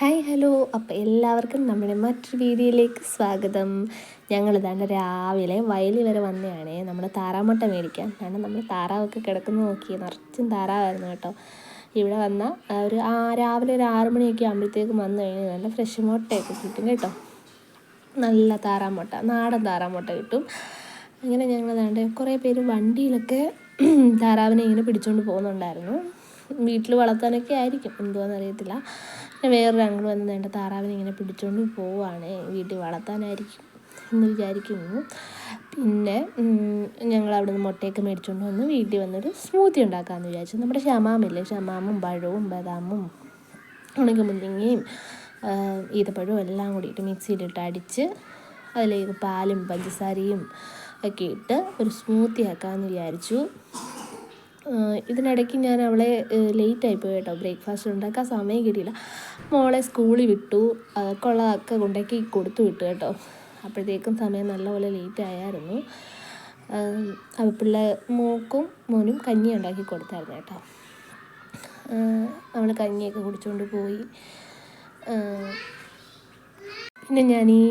Hi hello. അപ്പോൾ എല്ലാവർക്കും നമ്മുടെ മറ്റൊരു വീഡിയോയിലേക്ക് സ്വാഗതം. ഞങ്ങൾ തന്നെ രാവിലെ വയലിൽ വരെ വന്നതാണ് നമ്മുടെ താറാമുട്ട മേടിക്കാൻ. കാരണം നമ്മൾ താറാവൊക്കെ കിടക്കുന്നു നോക്കി നിറച്ചും താറാവായിരുന്നു കേട്ടോ. ഇവിടെ വന്ന ഒരു ആ രാവിലെ ഒരു ആറ് മണിയൊക്കെ ആകുമ്പോഴത്തേക്കും വന്നു കഴിഞ്ഞാൽ നല്ല ഫ്രഷ് മുട്ടയൊക്കെ കിട്ടും കേട്ടോ. നല്ല താറാമുട്ട നാടൻ താറാമുട്ട കിട്ടും. അങ്ങനെ ഞങ്ങൾ ദാണ്ട് കുറേ പേര് വണ്ടിയിലൊക്കെ താറാവിനെ ഇങ്ങനെ പിടിച്ചുകൊണ്ട് പോകുന്നുണ്ടായിരുന്നു. വീട്ടിൽ വളർത്താനൊക്കെ ആയിരിക്കും. പിന്നെ വേറൊരു അങ്കിൾ വന്ന് വേണ്ട താറാവിനെ ഇങ്ങനെ പിടിച്ചുകൊണ്ട് പോവുകയാണ് വീട്ടിൽ വളർത്താനായിരിക്കും എന്ന് വിചാരിക്കുന്നു. പിന്നെ ഞങ്ങൾ അവിടെ നിന്ന് മുട്ടയൊക്കെ മേടിച്ചുകൊണ്ട് വന്ന് വീട്ടിൽ വന്നൊരു സ്മൂത്തി ഉണ്ടാക്കാമെന്ന് വിചാരിച്ചു. നമ്മുടെ ഷമാമില്ലേ? ഷമാമും പഴവും ബദാമും ഉണക്കമുന്തിങ്ങയും ഈത്തപ്പഴവും എല്ലാം കൂടിയിട്ട് മിക്സിയിലിട്ട് അടിച്ച് അതിലേക്ക് പാലും പഞ്ചസാരയും ഒക്കെ ഇട്ട് ഒരു സ്മൂത്തി ആക്കാമെന്ന് വിചാരിച്ചു. ഇതിനിടയ്ക്ക് ഞാൻ അവളെ ലേറ്റ് ആയിപ്പോയി കേട്ടോ ബ്രേക്ക്ഫാസ്റ്റ് ഉണ്ടാക്കാൻ സമയം കിട്ടിയില്ല. മോളെ സ്കൂളിൽ വിട്ടു. അതൊക്കെ ഉള്ളതൊക്കെ കൊണ്ടാക്കി കൊടുത്തു വിട്ടു കേട്ടോ. അപ്പോഴത്തേക്കും സമയം നല്ലപോലെ ലേറ്റ് ആയായിരുന്നു. അപ്പോൾ പിള്ളേ മോക്കും മോനും കഞ്ഞി ഉണ്ടാക്കി കൊടുത്തായിരുന്നു കേട്ടോ. അവൾ കഞ്ഞിയൊക്കെ കുടിച്ചുകൊണ്ട് പോയി. പിന്നെ ഞാൻ ഈ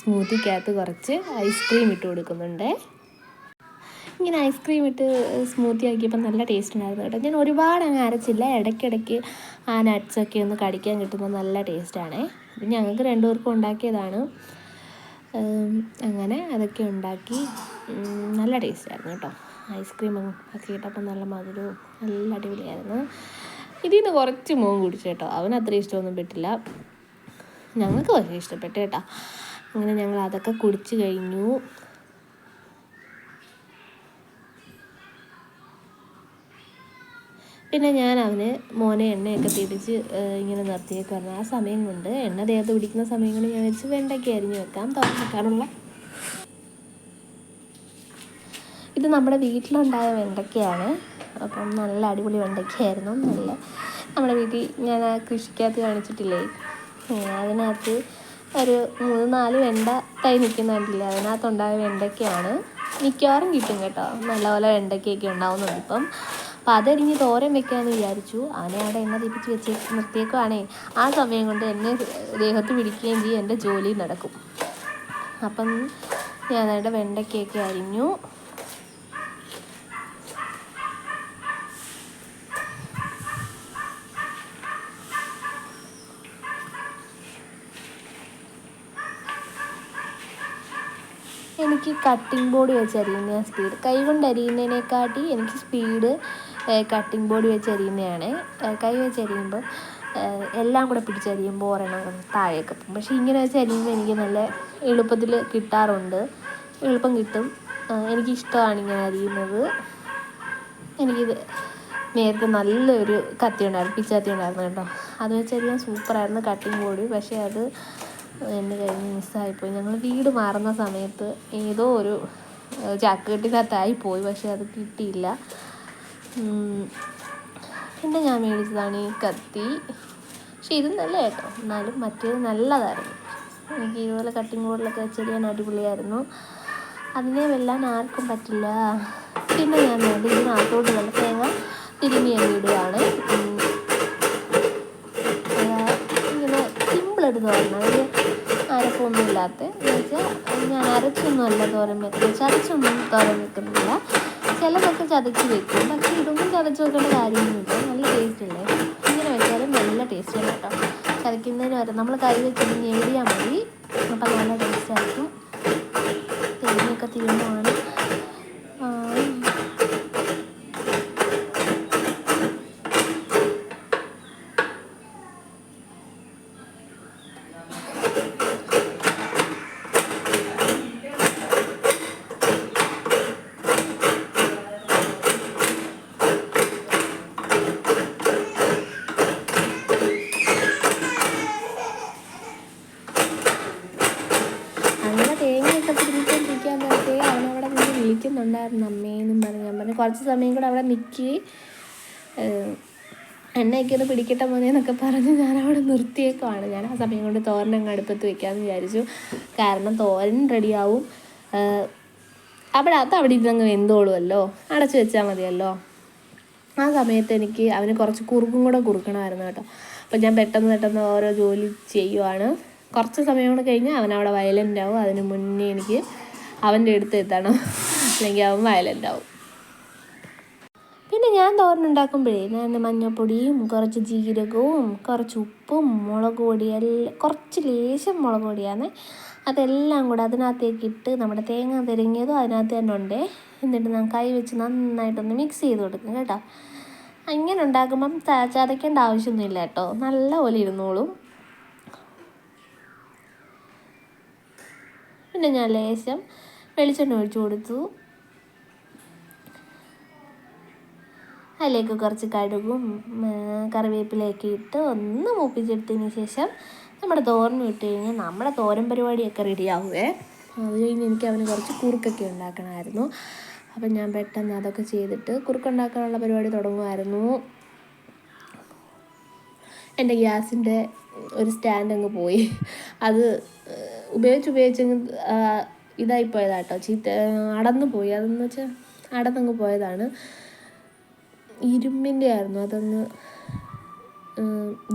സ്മൂത്തിക്കകത്ത് കുറച്ച് ഐസ്ക്രീം ഇട്ട് കൊടുക്കുന്നുണ്ട്. ഇങ്ങനെ ഐസ്ക്രീം ഇട്ട് സ്മൂത്തി ആക്കിയപ്പോൾ നല്ല ടേസ്റ്റ് ഉണ്ടായിരുന്നു കേട്ടോ. ഞാൻ ഒരുപാട് അങ്ങ് അരച്ചില്ല. ഇടയ്ക്കിടയ്ക്ക് ആ നട്ട്സൊക്കെ ഒന്ന് കടിക്കാൻ കിട്ടുമ്പോൾ നല്ല ടേസ്റ്റാണേ ഇത് ഞങ്ങൾക്ക് രണ്ടുപേർക്കും ഉണ്ടാക്കിയതാണ്. അങ്ങനെ അതൊക്കെ ഉണ്ടാക്കി. നല്ല ടേസ്റ്റായിരുന്നു കേട്ടോ. ഐസ്ക്രീം ഒക്കെ ഇട്ടപ്പോൾ നല്ല മധുരവും നല്ല അടിപൊളിയായിരുന്നു. ഇതിൽ നിന്ന് കുറച്ച് മോൻ കുടിച്ചു കേട്ടോ. അവന് അത്ര ഇഷ്ടമൊന്നും പെട്ടില്ല. ഞങ്ങൾക്ക് വളരെ ഇഷ്ടപ്പെട്ടു കേട്ടോ. അങ്ങനെ ഞങ്ങൾ അതൊക്കെ കുടിച്ചു കഴിഞ്ഞു. പിന്നെ ഞാൻ അവന് മോനെ എണ്ണയൊക്കെ തിരിച്ച് ഇങ്ങനെ നിർത്തിയേക്കായിരുന്നു ആ സമയം കൊണ്ട് എണ്ണ ദേഹത്ത് പിടിക്കുന്ന സമയം കൊണ്ട് ഞാൻ വെച്ച് വെണ്ടയ്ക്ക് അരിഞ്ഞ് വെക്കാം തുറക്കാനുള്ള ഇത് നമ്മുടെ വീട്ടിലുണ്ടായ വെണ്ടയ്ക്കയാണ്. അപ്പം നല്ല അടിപൊളി വെണ്ടയ്ക്കയായിരുന്നു. നല്ല നമ്മുടെ വീട്ടിൽ ഞാൻ ആ കൃഷിക്കകത്ത് കാണിച്ചിട്ടില്ലേ? അതിനകത്ത് ഒരു മൂന്ന് നാല് വെണ്ട തൈ നിൽക്കുന്നുണ്ടല്ലേ അതിനകത്തുണ്ടായ വെണ്ടയ്ക്കയാണ്. മിക്കവാറും കിട്ടും കേട്ടോ. നല്ലപോലെ വെണ്ടയ്ക്കൊക്കെ ഉണ്ടാവുന്നുണ്ട് ഇപ്പം. അപ്പം അതരിഞ്ഞ് തോരൻ വെക്കാമെന്ന് വിചാരിച്ചു. ആനെ അവിടെ എണ്ണ തിപ്പിച്ച് വെച്ച് നിർത്തിയേക്കുവാണേ. ആ സമയം കൊണ്ട് എന്നെ ദേഹത്ത് പിടിക്കുകയും ചെയ്യും. എന്റെ ജോലി നടക്കും. അപ്പം ഞാൻ അവിടെ വെണ്ടയ്ക്കൊക്കെ അരിഞ്ഞു. എനിക്ക് കട്ടിംഗ് ബോർഡ് വെച്ച് അരിയുന്ന സ്പീഡ് കൈ കൊണ്ട് അരിയുന്നതിനെക്കാട്ടി എനിക്ക് സ്പീഡ് കട്ടിംഗ് ബോർഡ് വെച്ച് അരിയുന്നതാണ് കൈ വെച്ച് അരിയുമ്പോൾ എല്ലാം കൂടെ പിടിച്ചരിയുമ്പോൾ ഒരെണ്ണം താഴേക്ക് പോകും പക്ഷേ ഇങ്ങനെ വെച്ച് അരിയുമ്പോൾ എനിക്ക് നല്ല എളുപ്പത്തിൽ കിട്ടാറുണ്ട്. എളുപ്പം കിട്ടും. എനിക്കിഷ്ടമാണ് ഇങ്ങനെ അരിയുന്നത് എനിക്കിത് നേരത്തെ നല്ലൊരു കത്തി ഉണ്ടായിരുന്നു പിച്ചത്തി ഉണ്ടായിരുന്നു കേട്ടോ. അത് വെച്ച് അരിയാൻ സൂപ്പറായിരുന്നു കട്ടിംഗ് ബോർഡ് പക്ഷേ അത് എന്റെ നിന്ന് മിസ്സായിപ്പോയി. ഞങ്ങൾ വീട് മാറുന്ന സമയത്ത് ഏതോ ഒരു ചാക്കുകെട്ടിനകത്തായി പോയി. പക്ഷേ അത് കിട്ടിയില്ല. പിന്നെ ഞാൻ മേടിച്ചതാണ് ഈ കത്തി. പക്ഷേ ഇത് നല്ല കേട്ടോ. എന്നാലും മറ്റേത് നല്ലതായിരുന്നു. എനിക്ക് ഇതുപോലെ കട്ടിംഗ് ബോർഡിലൊക്കെ വെച്ചെറിയാൻ അടിപൊളിയായിരുന്നു. അതിനെ വെല്ലാൻ ആർക്കും പറ്റില്ല. പിന്നെ ഞാൻ വേണ്ടി ഇതിനകത്തോട്ട് നല്ല തേങ്ങ തിരിഞ്ഞ് ഞാൻ ഇടുകയാണ് ഇങ്ങനെ സിമ്പിളെടുത്ത് പറഞ്ഞാൽ ഒരു അരപ്പൊന്നും എന്ന് വെച്ചാൽ ഞാൻ അരച്ചൊന്നും അല്ല തോരൻ വെക്കുന്നത് ചതച്ചൊന്നും തോരൻ വെക്കുന്നില്ല. ചതച്ച് വെക്കും. പക്ഷേ ഇതൊന്നും ചതച്ച് വെക്കേണ്ട കാര്യമൊന്നുമില്ല. നല്ല ടേസ്റ്റ് അല്ലേ? ഇങ്ങനെ വെച്ചാലും നല്ല ടേസ്റ്റ് ആണ് കേട്ടോ. ചതയ്ക്കുന്നതിന് വരെ നമ്മൾ കൈ വെച്ചിട്ട് ഞെടിയാൽ മതി. അപ്പം നല്ല ടേസ്റ്റ് ആയിരിക്കും. തേങ്ങയൊക്കെ തിരുമ്പാണ് വിളിക്കുന്നുണ്ടായിരുന്നു അമ്മേന്നും പറഞ്ഞ് ഞാൻ പറഞ്ഞു കുറച്ച് സമയം കൂടെ അവിടെ നിൽക്കി എണ്ണയൊക്കെ ഒന്ന് പിടിക്കട്ടെ മോനെ എന്നൊക്കെ പറഞ്ഞ് ഞാൻ അവിടെ നിർത്തിയേക്കുവാണ്. ഞാൻ ആ സമയം കൊണ്ട് തോരൻ അങ്ങ് അടുപ്പത്ത് വെക്കാമെന്ന് വിചാരിച്ചു. കാരണം തോരൻ റെഡിയാവും. അവിടെ അത് അവിടെ ഇരുന്നങ്ങ് വെന്തോളുമല്ലോ അടച്ചു വെച്ചാൽ മതിയല്ലോ. ആ സമയത്ത് എനിക്ക് അവന് കുറച്ച് കുറുക്കും കൂടെ കുറുക്കണമായിരുന്നു കേട്ടോ. അപ്പം ഞാൻ പെട്ടെന്ന് പെട്ടെന്ന് ഓരോ ജോലി ചെയ്യുവാണ്. കുറച്ച് സമയം കൂടെ കഴിഞ്ഞാൽ അവൻ അവിടെ വയലന്റ് ആവും. അതിന് മുന്നേ എനിക്ക് അവന്റെ അടുത്ത് എത്തണം. അല്ലെങ്കിൽ അവൻ വയലന്റ് ആവും. പിന്നെ ഞാൻ തോരനുണ്ടാക്കുമ്പോഴേ ഞാൻ മഞ്ഞൾപ്പൊടിയും കുറച്ച് ജീരകവും കുറച്ച് ഉപ്പും മുളക് പൊടി എല്ലാം കുറച്ച് ലേശം മുളക് പൊടിയാണ്. അതെല്ലാം കൂടെ അതിനകത്തേക്ക് ഇട്ട് നമ്മുടെ തേങ്ങ തിരങ്ങിയതും അതിനകത്ത് തന്നെ ഉണ്ട്. എന്നിട്ട് ഞാൻ കൈ വെച്ച് നന്നായിട്ടൊന്ന് മിക്സ് ചെയ്ത് കൊടുക്കും കേട്ടോ. അങ്ങനെ ഉണ്ടാക്കുമ്പം ചതയ്ക്കേണ്ട ആവശ്യമൊന്നുമില്ല കേട്ടോ. നല്ല പോലെ ഇരുന്നോളും. പിന്നെ ഞാൻ ലേശം വെളിച്ചെണ്ണ ഒഴിച്ചു കൊടുത്തു. അതിലേക്ക് കുറച്ച് കടുകും കറിവേപ്പിലയൊക്കെ ഇട്ട് ഒന്ന് മൂപ്പിച്ചെടുത്തതിന് ശേഷം നമ്മുടെ തോരൻ ഇട്ട് കഴിഞ്ഞാൽ നമ്മുടെ തോരൻ പരിപാടിയൊക്കെ റെഡിയാവുമേ അത് കഴിഞ്ഞ് എനിക്ക് അവന് കുറച്ച് കുറുക്കൊക്കെ ഉണ്ടാക്കണമായിരുന്നു. അപ്പം ഞാൻ പെട്ടെന്ന് അതൊക്കെ ചെയ്തിട്ട് കുറുക്കുണ്ടാക്കാനുള്ള പരിപാടി തുടങ്ങുമായിരുന്നു. എന്റെ ഗ്യാസിന്റെ ഒരു സ്റ്റാൻഡ് അങ്ങ് പോയി. അത് ഉപയോഗിച്ച് ഇതായി പോയതാട്ടോ. ചീത്ത അടന്നു പോയി. അതെന്ന് വെച്ചാൽ അടന്നങ്ങ് പോയതാണ്. ഇരുമ്പിന്റെ ആയിരുന്നു അതങ്ങ്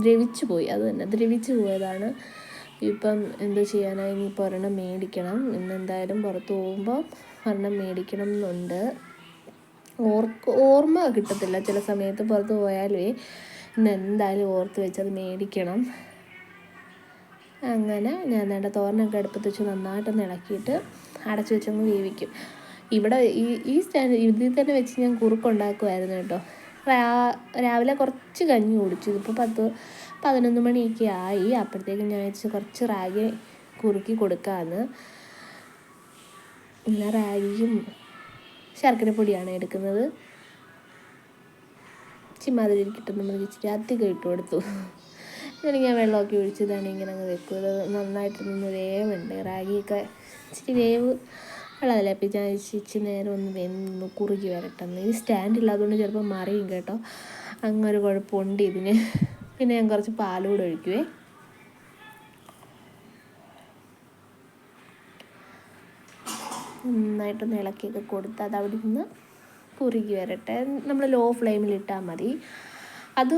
ദ്രവിച്ചു പോയി. അത് തന്നെ ദ്രവിച്ചു പോയതാണ്. ഇപ്പം എന്താ ചെയ്യാനായി? ഇനിയിപ്പോൾ ഒരെണ്ണം മേടിക്കണം. ഇന്ന് എന്തായാലും പുറത്ത് പോകുമ്പോൾ ഒരെണ്ണം മേടിക്കണം എന്നുണ്ട് ഓർക്ക് ഓർമ്മ കിട്ടത്തില്ല. ചില സമയത്ത് പുറത്ത് പോയാലേ ഇന്ന് എന്തായാലും ഓർത്ത് വെച്ചത് മേടിക്കണം. അങ്ങനെ ഞാൻ നേണ്ട തോരനൊക്കെ അടുപ്പത്ത് വെച്ച് നന്നായിട്ടൊന്ന് ഇളക്കിയിട്ട് അടച്ചു വെച്ചൊന്ന് വേവിക്കും. ഇവിടെ ഈ ഈ സ്റ്റാൻഡ് ഇതിൽ തന്നെ വെച്ച് ഞാൻ കുറുക്കുണ്ടാക്കുമായിരുന്നു കേട്ടോ. രാവിലെ കുറച്ച് കഞ്ഞി കുടിച്ചു. ഇതിപ്പോൾ പത്ത് പതിനൊന്ന് മണിയൊക്കെ ആയി. അപ്പോഴത്തേക്കും ഞാൻ വെച്ച് കുറച്ച് റാഗി കുറുക്കി കൊടുക്കാമെന്ന് പിന്നെ റാഗിയും ശർക്കരപ്പൊടിയാണ് എടുക്കുന്നത്. ചിമ്മാതിരി കിട്ടുന്ന നമ്മൾ ഇച്ചിരി അധികം ഇട്ട് കൊടുത്തു. എന്നിട്ട് ഞാൻ വെള്ളമൊക്കെ ഒഴിച്ചതാണ് ഇങ്ങനെ അങ്ങ് വെക്കും ഇത് നന്നായിട്ട് നിന്ന് വേവുണ്ട്. റാഗിയൊക്കെ ഇച്ചിരി വേവ് വെള്ളം ഞാൻ ഇച്ചിരി നേരം ഒന്ന് വെന്ന് കുറുകി വരട്ടെന്ന്. ഇനി സ്റ്റാൻഡ് ഇല്ലാത്തതുകൊണ്ട് ചിലപ്പോൾ മറിയും കേട്ടോ. അങ്ങൊരു കുഴപ്പമുണ്ട് ഇതിന്. പിന്നെ ഞാൻ കുറച്ച് പാലൂടെ ഒഴിക്കുവേ. നന്നായിട്ടൊന്ന് ഇളക്കിയൊക്കെ കൊടുത്ത് അത് അവിടെ നിന്ന് കുറുകി വരട്ടെ നമ്മൾ ലോ ഫ്ലെയിമിൽ ഇട്ടാൽ മതി. അത്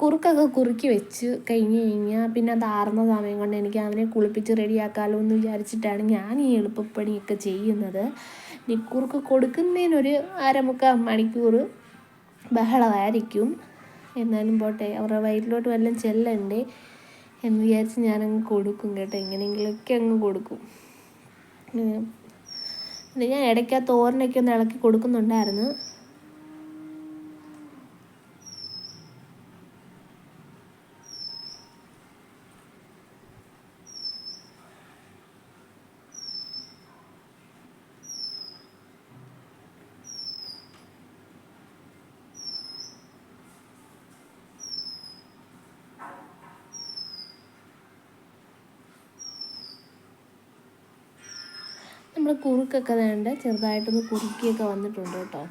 കുറുക്കൊക്കെ കുറുക്കി വെച്ച് കഴിഞ്ഞ് കഴിഞ്ഞാൽ പിന്നെ അത് ആറുന്ന സമയം കൊണ്ട് എനിക്ക് അവനെ കുളിപ്പിച്ച് റെഡിയാക്കാമല്ലോ എന്ന് വിചാരിച്ചിട്ടാണ് ഞാൻ ഈ എളുപ്പപ്പണിയൊക്കെ ചെയ്യുന്നത്. ഇനി കുറുക്ക് കൊടുക്കുന്നതിനൊരു അരമുക്കാൽ മണിക്കൂർ ബഹളമായിരിക്കും. എന്നാലും പോട്ടെ അവരുടെ വയറ്റിലോട്ട് വല്ലതും ചെല്ലണ്ടേ എന്ന് വിചാരിച്ച് ഞാനങ്ങ് കൊടുക്കും കേട്ടോ. എങ്ങനെയെങ്കിലുമൊക്കെ അങ്ങ് കൊടുക്കും. ഞാൻ ഇടയ്ക്ക് ആ തോരനൊക്കെ ഒന്ന് ഇളക്കി കൊടുക്കുന്നുണ്ടായിരുന്നു. കുറുക്കൊക്കെ വേണ്ട? ചെറുതായിട്ടൊന്ന് കുറുക്കിയൊക്കെ വന്നിട്ടുണ്ട് കേട്ടോ.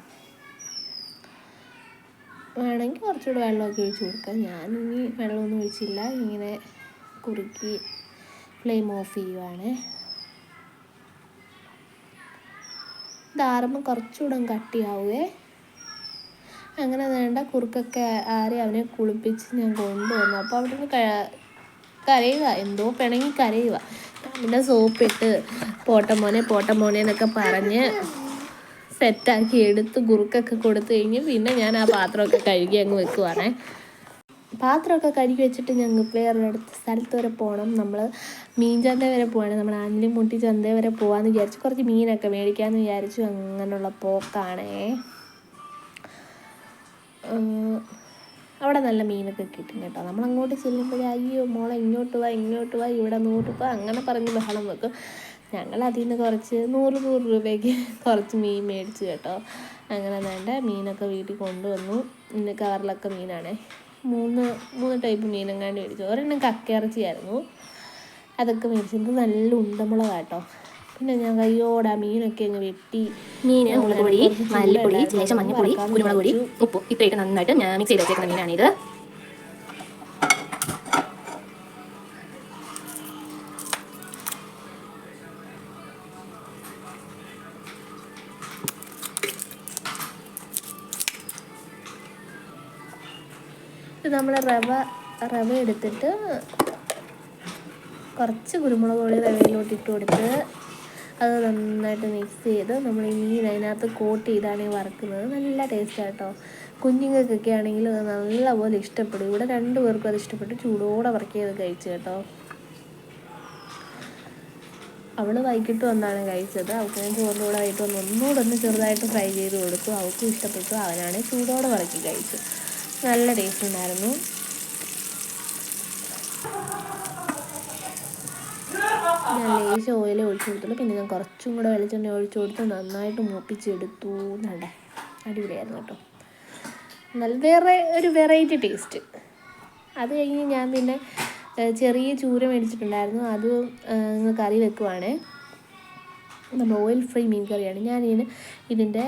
വേണമെങ്കിൽ കുറച്ചുകൂടെ വെള്ളമൊക്കെ ഒഴിച്ച് കൊടുക്കാം. ഞാനിനി വെള്ളമൊന്നും ഒഴിച്ചില്ല. ഇങ്ങനെ കുറുക്കി ഫ്ലെയിം ഓഫ് ചെയ്യുവാണ്. ഇതാറുമ്പോൾ കുറച്ചുകൂടെ കട്ടിയാവുകയെ അങ്ങനെ വേണ്ട കുറുക്കൊക്കെ ആരെ അവനെ കുളിപ്പിച്ച് ഞാൻ കൊണ്ടുവന്നു. അപ്പോൾ അവിടെ നിന്ന് കരയുക. എന്തോ പിണങ്ങി കരയുക. പിന്നെ സോപ്പിട്ട് പോട്ടമോനെ പോട്ടമോനെ എന്നൊക്കെ പറഞ്ഞ് സെറ്റാക്കി എടുത്ത് കുറുക്കൊക്കെ കൊടുത്തു കഴിഞ്ഞ് പിന്നെ ഞാൻ ആ പാത്രമൊക്കെ കഴുകി അങ്ങ് വെക്കുവാണേ. പാത്രമൊക്കെ കഴുകി വെച്ചിട്ട് ഞങ്ങൾ വേറൊരിടത്ത് സ്ഥലത്ത് വരെ പോകണം. നമ്മൾ മീൻ ചന്ത വരെ പോവാണ്. നമ്മൾ ആനിലും മുട്ടി ചന്ത വരെ പോകാമെന്ന് വിചാരിച്ചു കുറച്ച് മീനൊക്കെ മേടിക്കാമെന്ന് വിചാരിച്ചു. അങ്ങനെയുള്ള പോക്കാണേ. അവിടെ നല്ല മീനൊക്കെ കിട്ടും കേട്ടോ. നമ്മൾ അങ്ങോട്ട് ചെല്ലുമ്പോഴേ അയ്യോ മോളെ ഇങ്ങോട്ട് വാ ഇങ്ങോട്ട് വാ ഇവിടെ നൂറ് രൂപ അങ്ങനെ പറഞ്ഞ് ബഹളം വെക്കും. ഞങ്ങൾ അതിൽ നിന്ന് കുറച്ച് നൂറ് നൂറ് രൂപയ്ക്ക് കുറച്ച് മീൻ മേടിച്ചു കേട്ടോ. അങ്ങനെ വേണ്ട മീനൊക്കെ വീട്ടിൽ കൊണ്ടുവന്നു. ഇന്ന് കവറിലൊക്കെ മീനാണ്. മൂന്ന് മൂന്ന് ടൈപ്പ് മീനെങ്ങാണ്ട് മേടിച്ചു. ഒരെണ്ണം കക്കയിറച്ചിയായിരുന്നു. അതൊക്കെ മേടിച്ചത് നല്ല ഉണ്ടമുളക് കേട്ടോ. പിന്നെ ഞാൻ കയ്യോടെ മീനൊക്കെ അങ്ങ് വെട്ടി. മീൻ മുളക് പൊടി മല്ലിപ്പൊടി ശേഷം ലേശം വറക്കാൻ കുരുമുളക് പൊടി ഉപ്പ് ഉപ്പും. ഇത്രയിട്ട് നന്നായിട്ട് ഞാൻ മിക്സ് ചെയ്ത് വെച്ചേക്കുന്ന മീനാണിത്. ഇത് നമ്മൾ റവ റവ എടുത്തിട്ട് കുറച്ച് കുരുമുളക് പൊടി റവയിലോട്ട് ഇട്ട് കൊടുത്ത് അത് നന്നായിട്ട് മിക്സ് ചെയ്ത് നമ്മൾ ഈ മീൻ അതിനകത്ത് കോട്ട് ചെയ്താണ് ഈ വറുക്കുന്നത്. നല്ല ടേസ്റ്റ് ആട്ടോ. കുഞ്ഞുങ്ങൾക്കൊക്കെ ആണെങ്കിൽ അത് നല്ലപോലെ ഇഷ്ടപ്പെടും. ഇവിടെ രണ്ടു പേർക്കും അത് ഇഷ്ടപ്പെട്ട് ചൂടോടെ വർക്ക് ചെയ്ത് കഴിച്ചു കേട്ടോ. അവൾ വൈകിട്ട് വന്നാണ് കഴിച്ചത്. അവൾക്ക് ഞാൻ ചോറിന്റെ കൂടെ വൈകിട്ട് വന്ന് ഒന്നുകൂടെ ഒന്ന് ചെറുതായിട്ട് ഫ്രൈ ചെയ്ത് കൊടുത്തു. അവൾക്കും ഇഷ്ടപ്പെട്ടു. അവനാണെങ്കിൽ ചൂടോടെ വറക്കി കഴിച്ചു. നല്ല ടേസ്റ്റ് ഉണ്ടായിരുന്നു. ഞാൻ ലേശം ഓയിൽ ഒഴിച്ചു കൊടുത്തുള്ളൂ പിന്നെ ഞാൻ കുറച്ചും കൂടെ വെളിച്ചെണ്ണ ഒഴിച്ചു കൊടുത്ത് നന്നായിട്ട് മൂപ്പിച്ചെടുത്തു. നടേ അടിപൊളിയായിരുന്നു കേട്ടോ. നല്ല വേറെ ഒരു വെറൈറ്റി ടേസ്റ്റ് അത് കഴിഞ്ഞ് ഞാൻ പിന്നെ ചെറിയ ചൂര മേടിച്ചിട്ടുണ്ടായിരുന്നു. അത് കറി വെക്കുവാണ്. നമ്മൾ ഓയിൽ ഫ്രീ മീൻ കറിയാണ്. ഞാനിതിന് ഇതിന്റെ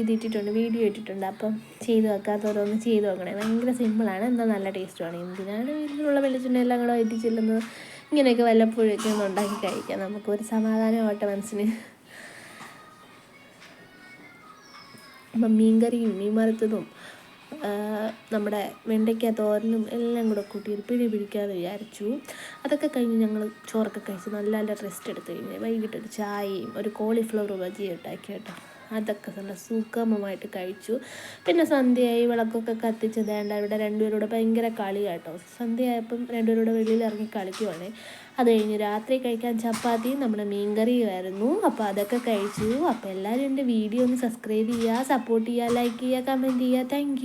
ഇതിട്ടിട്ടുണ്ട് വീഡിയോ ഇട്ടിട്ടുണ്ട്. അപ്പം ചെയ്ത് വെക്കാത്തവരൊന്ന് ചെയ്ത് വെക്കണേ ഭയങ്കര സിമ്പിളാണ് എന്താ നല്ല ടേസ്റ്റുമാണ് എന്തിനാണ് വീട്ടിലുള്ള വെളിച്ചെണ്ണ എല്ലാം കൂടെ വയറ്റി ചെല്ലുന്നത്? ഇങ്ങനെയൊക്കെ വല്ലപ്പോഴൊക്കെ ഒന്ന് ഉണ്ടാക്കി കഴിക്കാം. നമുക്കൊരു സമാധാനമാവട്ടെ മനസ്സിന്. അപ്പം മീൻകറിയും മീൻ വറുത്തതും നമ്മുടെ വെണ്ടയ്ക്ക തോരനും എല്ലാം കൂടെ കൂട്ടി ഒരു പിടി പിടിക്കാതെ വിചാരിച്ചു. അതൊക്കെ കഴിഞ്ഞ് ഞങ്ങൾ ചോറൊക്കെ കഴിച്ച് നല്ല നല്ല റെസ്റ്റ് എടുത്ത് കഴിഞ്ഞ് വൈകിട്ടൊരു ചായയും ഒരു കോളിഫ്ലവർ ബജിയും ഉണ്ടാക്കി കേട്ടോ. അതൊക്കെ നല്ല സുഗമമായിട്ട് കഴിച്ചു. പിന്നെ സന്ധ്യയായി വിളക്കൊക്കെ കത്തിച്ച് അവിടെ ഇവിടെ രണ്ടുപേരൂടെ ഭയങ്കര കളി കേട്ടോ സന്ധ്യയായപ്പം രണ്ടുപേരൂടെ വെളിയിൽ ഇറങ്ങി കളിക്കുവാണേ. അത് കഴിഞ്ഞ് രാത്രി കഴിക്കാൻ ചപ്പാത്തി നമ്മുടെ മീൻകറിയുമായിരുന്നു അപ്പോൾ അതൊക്കെ കഴിച്ചു. അപ്പോൾ എല്ലാവരും എന്റെ വീഡിയോ ഒന്ന് സബ്സ്ക്രൈബ് ചെയ്യുക സപ്പോർട്ട് ചെയ്യുക ലൈക്ക് ചെയ്യുക കമന്റ് ചെയ്യുക. താങ്ക്